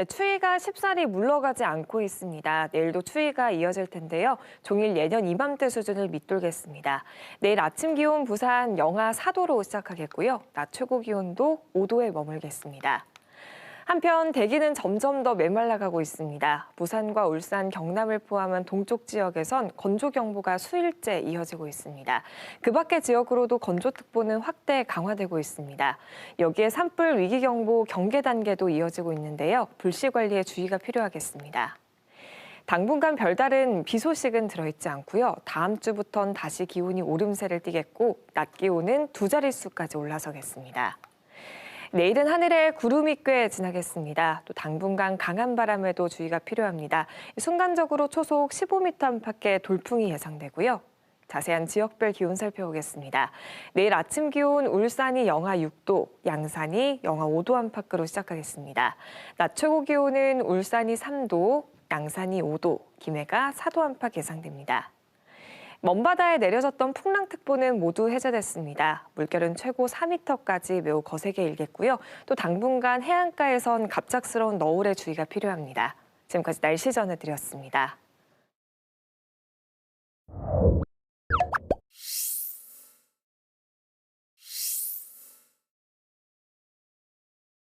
네, 추위가 쉽사리 물러가지 않고 있습니다. 내일도 추위가 이어질 텐데요. 종일 예년 이맘때 수준을 밑돌겠습니다. 내일 아침 기온 부산 영하 4도로 시작하겠고요. 낮 최고 기온도 5도에 머물겠습니다. 한편 대기는 점점 더 메말라가고 있습니다. 부산과 울산, 경남을 포함한 동쪽 지역에선 건조 경보가 수일째 이어지고 있습니다. 그 밖의 지역으로도 건조특보는 확대 강화되고 있습니다. 여기에 산불 위기 경보 경계 단계도 이어지고 있는데요. 불씨 관리에 주의가 필요하겠습니다. 당분간 별다른 비 소식은 들어있지 않고요. 다음 주부턴 다시 기온이 오름세를 띠겠고 낮 기온은 두 자릿수까지 올라서겠습니다. 내일은 하늘에 구름이 꽤 지나겠습니다. 또 당분간 강한 바람에도 주의가 필요합니다. 순간적으로 초속 15m 안팎의 돌풍이 예상되고요. 자세한 지역별 기온 살펴보겠습니다. 내일 아침 기온 울산이 영하 6도, 양산이 영하 5도 안팎으로 시작하겠습니다. 낮 최고 기온은 울산이 3도, 양산이 5도, 김해가 4도 안팎 예상됩니다. 먼바다에 내려졌던 풍랑특보는 모두 해제됐습니다. 물결은 최고 4m까지 매우 거세게 일겠고요. 또 당분간 해안가에선 갑작스러운 너울에 주의가 필요합니다. 지금까지 날씨 전해드렸습니다.